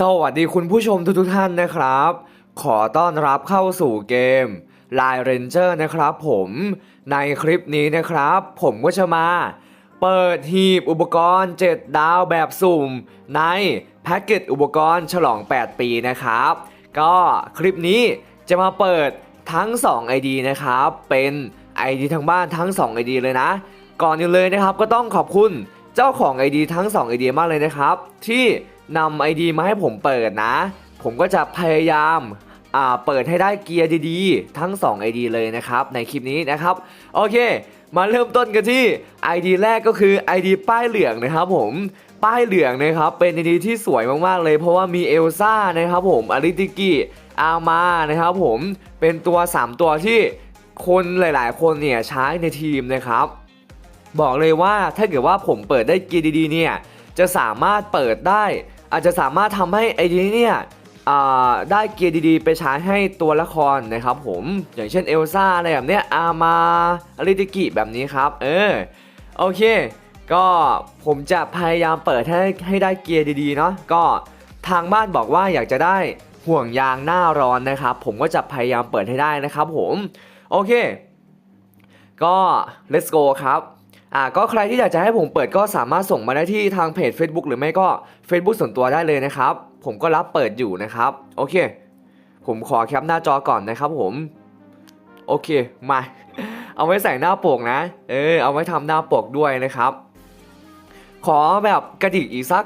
สวัสดีคุณผู้ชมทุกๆท่านนะครับ ขอต้อนรับเข้าสู่เกม Line Ranger นะครับผมในคลิปนี้นะครับ ผมก็จะมา เปิดหีบอุปกรณ์ 7 ดาวแบบสุ่ม ในแพ็กเกจอุปกรณ์ฉลอง 8 ปีนะครับ ก็คลิปนี้จะมาเปิดทั้ง 2 ID นะครับ เป็น ID ทั้งบ้านทั้ง 2 ID เลยนะ ก่อนอื่นเลยนะครับก็ต้องขอบคุณเจ้าของ ID ทั้ง 2 ID มากเลยนะครับ ที่ นำ ID มาให้ผมเปิดนะ ผมก็จะพยายามเปิดให้ได้เกียร์ดีๆ ทั้ง 2 ID เลยนะครับ ในคลิปนี้นะครับ โอเค มาเริ่มต้นกันที่ ID แรกก็คือ ID ป้ายเหลืองนะครับผมป้ายเหลืองนะครับ เป็น ID ที่สวยมากๆเลย เพราะว่ามีเอลซ่านะครับผมอาริติกิอามานะครับผมเป็นตัว 3 ตัวที่คนหลายๆ คนเนี่ยใช้ในทีมนะครับ บอกเลยว่าถ้าเกิดว่าผมเปิดได้เกียร์ดีๆเนี่ย จะสามารถเปิดได้ อาจจะสามารถทำให้ไอ้นี้เนี่ยได้เกียร์ดีๆ ไปใช้ให้ตัวละครนะครับผมอย่างเช่นเอลซ่าอะไรแบบเนี้ยอามาอริติกิแบบนี้ครับ เออโอเค ก็ผมจะพยายามเปิดให้ให้ได้เกียร์ดีๆเนาะก็ทางบ้านบอกว่าอยากจะได้ห่วงยางหน้าร้อนนะครับ ผมก็จะพยายามเปิดให้ได้นะครับผม โอเค ก็ let's go ครับ อ่าก็ใครที่อยากจะให้ผมเปิดก็สามารถส่งมาได้ที่ทางเพจ Facebook หรือไม่ก็ Facebook ส่วนตัวได้เลยนะครับ ผมก็รับเปิดอยู่นะครับ โอเค ผมขอแคปหน้าจอก่อนนะครับผม โอเค มา เอาไว้ใส่หน้าปกนะ เออ เอาไว้ทำหน้าปกด้วยนะครับ ขอแบบกระดิกอีกสัก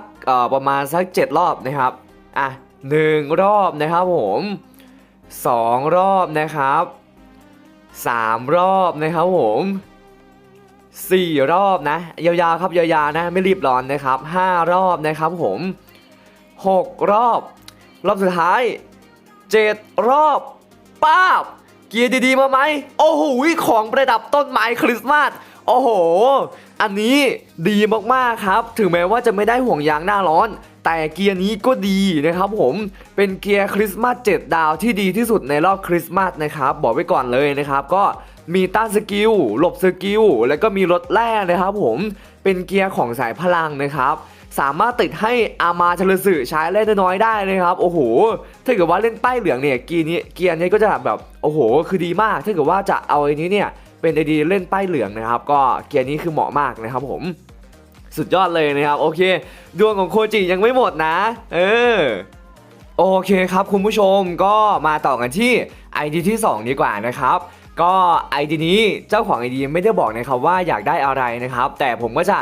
ประมาณสัก 7 รอบนะครับ อะหนึ่งรอบนะครับผมสองรอบนะครับสามรอบนะครับผม สี่รอบนะ ยาวๆครับยาวๆนะไม่รีบร้อนนะครับห้ารอบนะครับผมหกรอบ รอบสุดท้ายเจ็ดรอบป้าบ เกียร์ดีๆมาไหมโอ้โหของประดับต้นไม้คริสต์มาสโอ้โห อันนี้ดีมากๆครับ ถึงแม้ว่าจะไม่ได้ห่วงยางหน้าร้อน แต่เกียร์นี้ก็ดีนะครับผม เป็นเกียร์คริสต์มาส7ดาวที่ดีที่สุดในรอบคริสต์มาสนะครับ บอกไว้ก่อนเลยนะครับ ก็ มีต้านสกิลหลบสกิลแล้วก็มีรถแร่นะครับผมเป็นเกียร์ของสายพลังนะครับ สามารถติดให้อามาชลสึใช้เล่นน้อยได้นะครับ โอ้โห ถ้าเกิดว่าเล่นป้ายเหลืองเนี่ยเกียร์นี้เกียร์นี้ก็จะแบบโอ้โห คือดีมาก ถ้าเกิดว่าจะเอาไอ้นี้เนี่ยเป็นไอดีเล่นป้ายเหลืองนะครับ ก็เกียร์นี้คือเหมาะมากนะครับผมสุดยอดเลยนะครับ โอเค ดวงของโคจิยังไม่หมดนะ เออโอเคครับคุณผู้ชมก็มาต่อกันที่ ID ที่ 2 ดีกว่านะครับ ก็ ID นี้เจ้าของ ID ไม่ได้บอกนะครับว่าอยากได้อะไรนะครับ แต่ผมก็จะ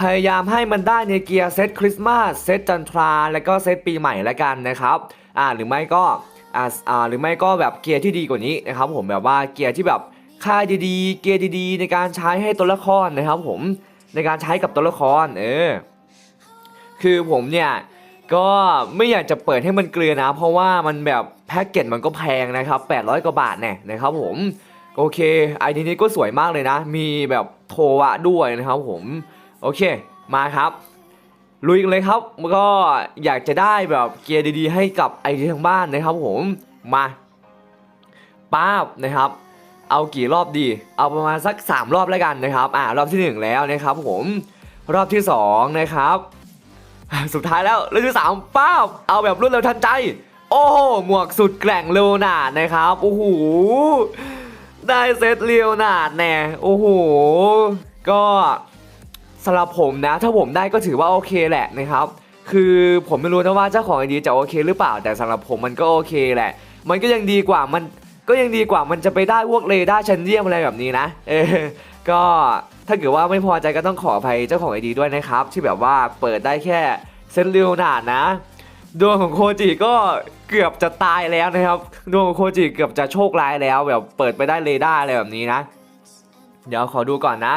พยายามให้มันได้ในเกียร์เซตคริสต์มาสเซตจันทรา แล้วก็เซตปีใหม่ละกันนะครับอ่าหรือไม่ก็อ่าอ่าหรือไม่ก็แบบเกียร์ที่ดีกว่านี้นะครับผมแบบว่าเกียร์ที่แบบค่าดีๆ เกียร์ดีๆ ในการใช้ให้ตัวละครนะครับผมในการใช้กับตัวละครเออคือผมเนี่ยก็ไม่อยากจะเปิดให้มันเกลือนะ เพราะว่ามันแบบแพ็กเกจมันก็แพงนะครับ800กว่าบาทเนี่ยนะครับผม โอเคไอดีนี้ก็สวยมากเลยนะ มีแบบโทวะด้วยนะครับผม โอเค มาครับ ลุยกันเลยครับก็อยากจะได้แบบเกียร์ดีๆ ให้กับไอดีทางบ้านนะครับผม มาป้าบนะครับ เอากี่รอบดี เอาประมาณสัก 3 รอบแล้วกันนะครับ อ่ารอบที่ 1 แล้วนะครับผม รอบที่ 2 นะครับ สุดท้ายแล้วรองที่สามป้าบ เอาแบบรวดเร็วทันใจ โอ้โหหมวกสุดแกร่งเลโอนานะครับ โอ้โห ได้เซตเลโอนาดแน่โอ้โห ก็สำหรับผมนะ ถ้าผมได้ก็ถือว่าโอเคแหละนะครับ คือผมไม่รู้นะว่าเจ้าของไอเดียจะโอเคหรือเปล่า แต่สำหรับผมมันก็โอเคแหละ มันก็ยังดีกว่ามันก็ยังดีกว่ามันจะไปได้พวกเรดาร์ชันเดียมอะไรแบบนี้นะ เออ ก็ถ้าเกิดว่าไม่พอใจก็ต้องขออภัยเจ้าของไอดีด้วยนะครับ ที่แบบว่าเปิดได้แค่เซนเรียวนาดนะ ดวงของโคจิก็เกือบจะตายแล้วนะครับ ดวงของโคจิเกือบจะโชคร้ายแล้วแบบเปิดไปได้เรดาร์อะไรแบบนี้นะ เดี๋ยวขอดูก่อนนะ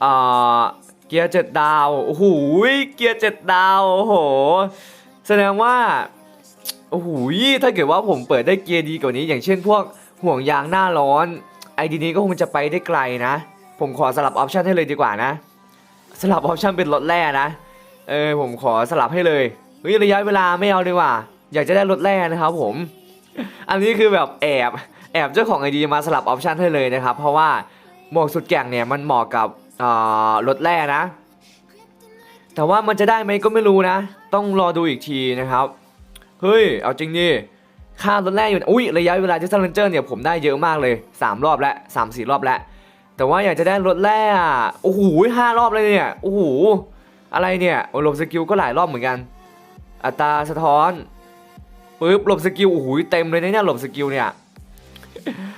เอ่อเกียร์เจ็ดดาวโอ้โหเกียร์เจ็ดดาวโอ้โหแสดงว่าโอ้โหถ้าเกิดว่าผมเปิดได้เกียร์ดีกว่านี้ อย่างเช่นพวกห่วงยางหน้าร้อนไอดีนี้ก็คงจะไปได้ไกลนะ ผมขอสลับออปชันให้เลยดีกว่านะ สลับออปชันเป็นรถแร่นะเออผมขอสลับให้เลย เฮ้ยระยะเวลาไม่เอาดีกว่า อยากจะได้รถแร่นะครับผม อันนี้คือแบบแอบแอบเจ้าของไอดีมาสลับออปชันให้เลยนะครับ เพราะว่าหมวกสุดแก่งเนี่ยมันเหมาะกับรถแร่นะ แต่ว่ามันจะได้ไหมก็ไม่รู้นะ ต้องรอดูอีกทีนะครับ เฮ้ย เอาจริงดิค่ารถแรกอยู่อุ้ยระยะเวลาที่ซันเลนเจอร์เนี่ยผมได้เยอะมากเลย 3 รอบแล้วสามสี่รอบแล้ว แต่ว่าอยากจะได้รถแรกอ่โอ้โหห้ารอบเลยเนี่ย โอ้โห อะไรเนี่ยโอ้หลบสกิลก็หลายรอบเหมือนกัน อัตราสะท้อนปึ๊บหลบสกิลโอ้โหเต็มเลยนะเนี่ยหลบสกิลเนี่ย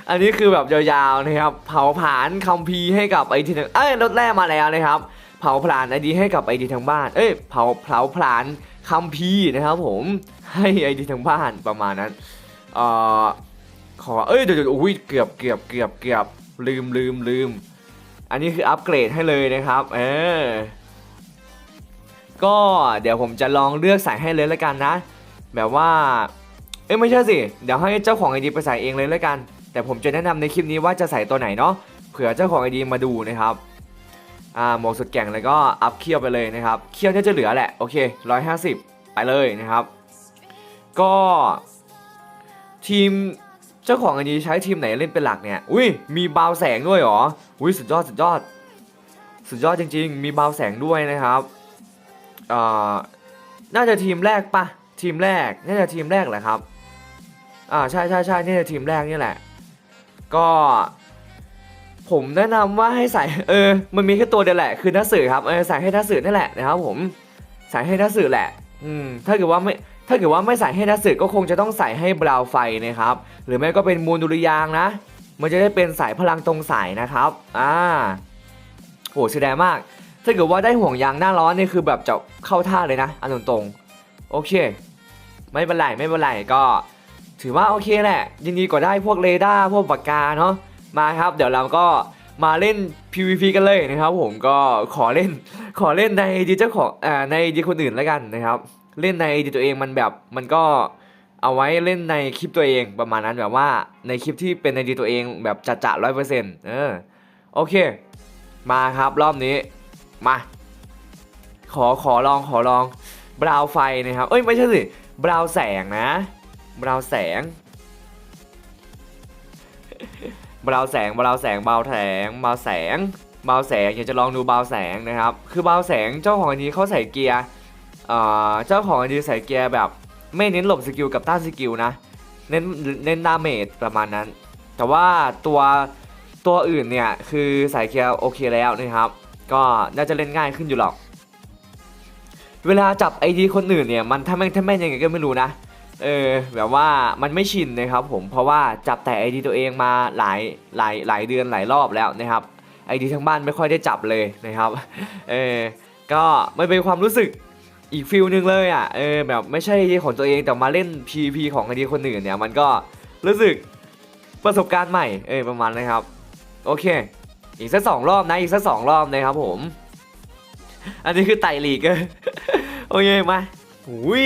อันนี้คือแบบยาวๆนะครับ เผาผลาญคัมภีร์ให้กับไอทีทางเอ้ยรถแรกมาแล้วนะครับ เผาผลาญไอดีให้กับไอดีทางบ้าน เอ้ยเผาเผาผลาญคัมภีร์นะครับ ผมให้ไอดีทางบ้านประมาณนั้นเอ่อขอเอ้ยเดี๋ยวเดี๋ยวอุ้ยเกือบเกือบเกือบเกือบลืมลืมลืม อันนี้คืออัปเกรดให้เลยนะครับ เออ ก็เดี๋ยวผมจะลองเลือกใส่ให้เลยแล้วกันนะ แบบว่า เอ้ยไม่ใช่สิ เดี๋ยวให้เจ้าของไอดีไปใส่เองเลยแล้วกัน แต่ผมจะแนะนำในคลิปนี้ว่าจะใส่ตัวไหนเนาะ เผื่อเจ้าของไอดีมาดูนะครับ อ่าหมดสุดแก่งแล้วก็อัพเคียวไปเลยนะครับ เคียวเนี่ยจะเหลือแหละ โอเค150ไปเลยนะครับ ก็ ทีมเจ้าของไอดีใช้ทีมไหนเล่นเป็นหลักเนี่ย อุ้ยมีบาวแสงด้วยหรอ อุ้ยสุดยอดสุดยอด สุดยอดจริง ๆ มีบาวแสงด้วยนะครับ อ่าน่าจะทีมแรกปะทีมแรกน่าจะทีมแรกแหละครับอ่าใช่ใช่ใช่นี่จะทีมแรกนี่แหละ ก็ ผมแนะนำว่าให้ใส่เออมันมีแค่ตัวเดียวแหละคือนักสื่อครับเออใส่ให้นักสื่อนั่แหละนะครับผมใส่ให้นักสื่อแหละ อืมถ้าเกิดว่าไม่ถ้าเกิดว่าไม่ใส่ให้นักสื่อก็คงจะต้องใส่ให้บราวไฟนะครับ หรือไม่ก็เป็นมูลดุริยางนะ มันจะได้เป็นสายพลังตรงสายนะครับ อ่าโหเสียดายมาก ถ้าเกิดว่าได้ห่วงยางหน้าร้อนนี่คือแบบจะเข้าท่าเลยนะอันตรงๆโอเค ไม่เป็นไรไม่เป็นไรก็ ถือว่าโอเคแหละยินดีกว่าได้พวกเรดาร์พวกปากกาเนาะมาครับ เดี๋ยวเราก็มาเล่น PVP กันเลยนะครับผมก็ขอเล่นขอเล่นในดีเจ้าของอ่าในดีคนอื่นแล้วกันนะครับ เล่นในดีตัวเองมันแบบมันก็เอาไว้เล่นในคลิปตัวเองประมาณนั้นแบบว่าในคลิปที่เป็นในดีตัวเองแบบจัดจ่าร้อยเปอร์เซ็นต์เออโอเค มาครับรอบนี้ มา ขอขอลองขอลองบราวไฟนะครับ เอ้ยไม่ใช่สิบราวแสงนะบราวแสงบราวแสงบราวแสงบราวแสงบราวแสงบราวแสงอยากจะลองดูบราวแสงนะครับ คือบราวแสงเจ้าของอันนี้เขาใส่เกียร์เอ่อเจ้าของอันนี้ใส่เกียร์แบบไม่เน้นหลบสกิลกับต้านสกิลนะเน้นเน้นดาเมจประมาณนั้น แต่ว่าตัวตัวอื่นเนี่ยคือใส่เกียร์โอเคแล้วนะครับ ก็น่าจะเล่นง่ายขึ้นอยู่หรอก เวลาจับไอดีคนอื่นเนี่ยมันถ้าแม่งถ้าแม่นยังไงก็ไม่รู้นะเออแบบว่ามันไม่ชินนะครับผมเพราะว่าจับแต่ไอดีตัวเองมาหลายหลายหลายเดือนหลายรอบแล้วนะครับไอดีทั้งบ้านไม่ค่อยได้จับเลยนะครับเออก็ไม่เป็นความรู้สึกอีกฟิลหนึ่งเลยอะเออแบบไม่ใช่ไอดีของตัวเองแต่มาเล่น PVP ของไอดีคนอื่นเนี่ยมันก็รู้สึกประสบการณ์ใหม่เออประมาณนะครับโอเค อีกสักสองรอบนะ อีกสักสองรอบนะครับผม อันนี้คือไต่ลีกโอเคมาหุย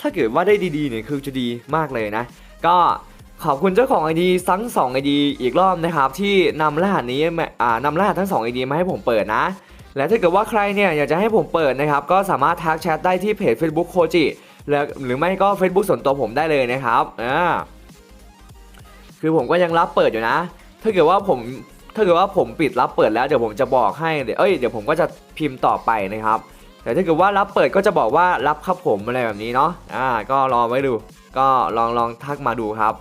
ถ้าเกิดว่าได้ดีๆเนี่ยคือจะดีมากเลยนะ ก็ขอบคุณเจ้าของ ID ทั้ง2 ID อีกรอบนะครับ ที่นำรหัสนี้มาอ่านำรหัสทั้ง2 ID มาให้ผมเปิดนะ และถ้าเกิดว่าใครเนี่ยอยากจะให้ผมเปิดนะครับ ก็สามารถทักแชทได้ที่เพจ Facebook โคจิหรือไม่ก็ Facebook ส่วนตัวผมได้เลยนะครับอ่าคือผมก็ยังรับเปิดอยู่นะ ถ้าเกิดว่าผม ถ้าเกิดว่าผมปิดรับเปิดแล้วเดี๋ยวผมจะบอกให้เดี๋ยวเอ้ยเดี๋ยวผมก็จะพิมพ์ต่อไปนะครับแต่ถ้าเกิดว่ารับเปิดก็จะบอกว่ารับครับผมอะไรแบบนี้เนาะอ่าก็รอไว้ดู ก็ลองลองทักมาดูครับ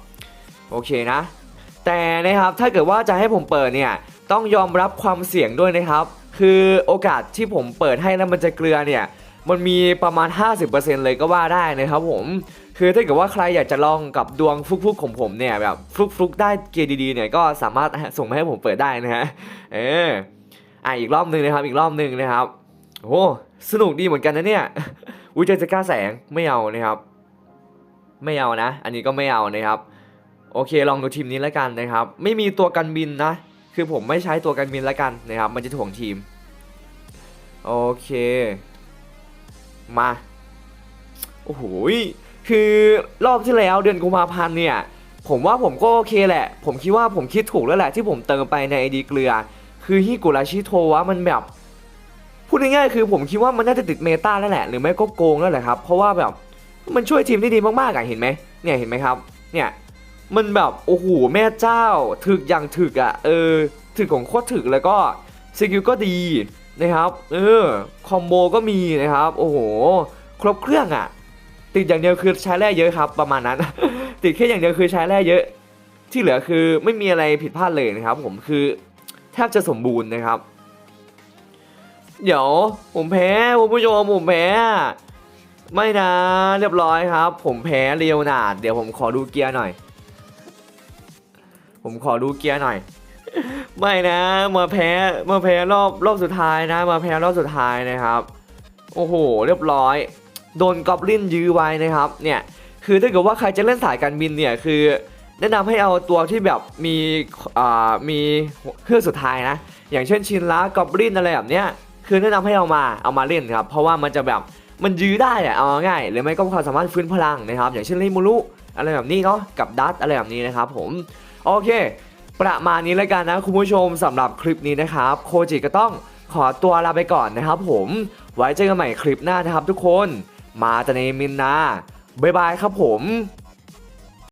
โอเคนะ แต่นะครับถ้าเกิดว่าจะให้ผมเปิดเนี่ยต้องยอมรับความเสี่ยงด้วยนะครับ คือโอกาสที่ผมเปิดให้แล้วมันจะเกลือเนี่ย มันมีประมาณ 50%เลยก็ว่าได้นะครับผมคือถ้าเกิดว่าใครอยากจะลองกับดวงฟุกๆของผมเนี่ยแบบฟุกๆได้เกียร์ดีๆเนี่ยก็สามารถส่งมาให้ผมเปิดได้นะฮะเอออะอีกรอบหนึ่งนะครับ อีกรอบหนึ่งนะครับโอ้สนุกดีเหมือนกันนะเนี่ยอุ้ยเจจะกล้าแสงไม่เอานะครับ ไม่เอานะ อันนี้ก็ไม่เอานะครับ โอเคลองดูทีมนี้แล้วกันนะครับ ไม่มีตัวกันบินนะ คือผมไม่ใช้ตัวกันบินแล้วกันนะครับ มันจะถ่วงทีม โอเค มา โอ้โหคือรอบที่แล้วเดือนกุมภาพันธ์เนี่ย ผมว่าผมก็โอเคแหละ ผมคิดว่าผมคิดถูกแล้วแหละที่ผมเติมไปในไอดีเกลือ คือฮิกุราชิโทวะมันแบบ พูดง่ายๆคือผมคิดว่ามันน่าจะติดเมตาแล้วแหละ หรือไม่ก็โกงแล้วแหละครับ เพราะว่าแบบมันช่วยทีมได้ดีมากๆอะเห็นไหมเนี่ยเห็นไหมครับ เนี่ยมันแบบโอ้โหแม่เจ้าถึกอย่างถึกอะเออถึกของโคตรถึกแล้วก็สกิลก็ดี นะครับเออคอมโบก็มีนะครับ โอ้โห ครบเครื่องอะ่ะ ติดอย่างเดียวคือใช้แร่เยอะครับ ประมาณนั้น ติดแค่อย่างเดียวคือใช้แร่เยอะ ที่เหลือคือไม่มีอะไรผิดพลาดเลยนะครับ ผมคือแทบจะสมบูรณ์นะครับ เดี๋ยวผมแพ้คุณผู้ชมผมแพ้ไม่นะเรียบร้อยครับ ผมแพ้เรียวนาดเดี๋ยวผมขอดูเกียร์หน่อย ผมขอดูเกียร์หน่อย ไม่นะมาแพ้มาแพ้รอบรอบสุดท้ายนะ มาแพ้รอบสุดท้ายนะครับ โอ้โห เรียบร้อย โดนกอบลินยื้อไว้นะครับ เนี่ยคือถ้าเกิดว่าใครจะเล่นสายการบินเนี่ยคือ แนะนำให้เอาตัวที่แบบมีอ่ามีเครื่องสุดท้ายนะ อย่างเช่นชินละกอบลินอะไรแบบเนี้ยคือแนะนำให้เอามาเอามาเล่นครับ เพราะว่ามันจะแบบมันยื้อได้อะเอาง่ายหรือไม่ก็ความสามารถฟื้นพลังนะครับ อย่างเช่นริมูรุอะไรแบบนี้เนาะกับดัตอะไรแบบนี้นะครับผมโอเค ประมาณนี้แล้วกันนะคุณผู้ชมสำหรับคลิปนี้นะครับ โคจิก็ต้องขอตัวลาไปก่อนนะครับผมไว้เจอกันใหม่คลิปหน้านะครับทุกคนมาต่ในมินนาบ๊ายบายครับผม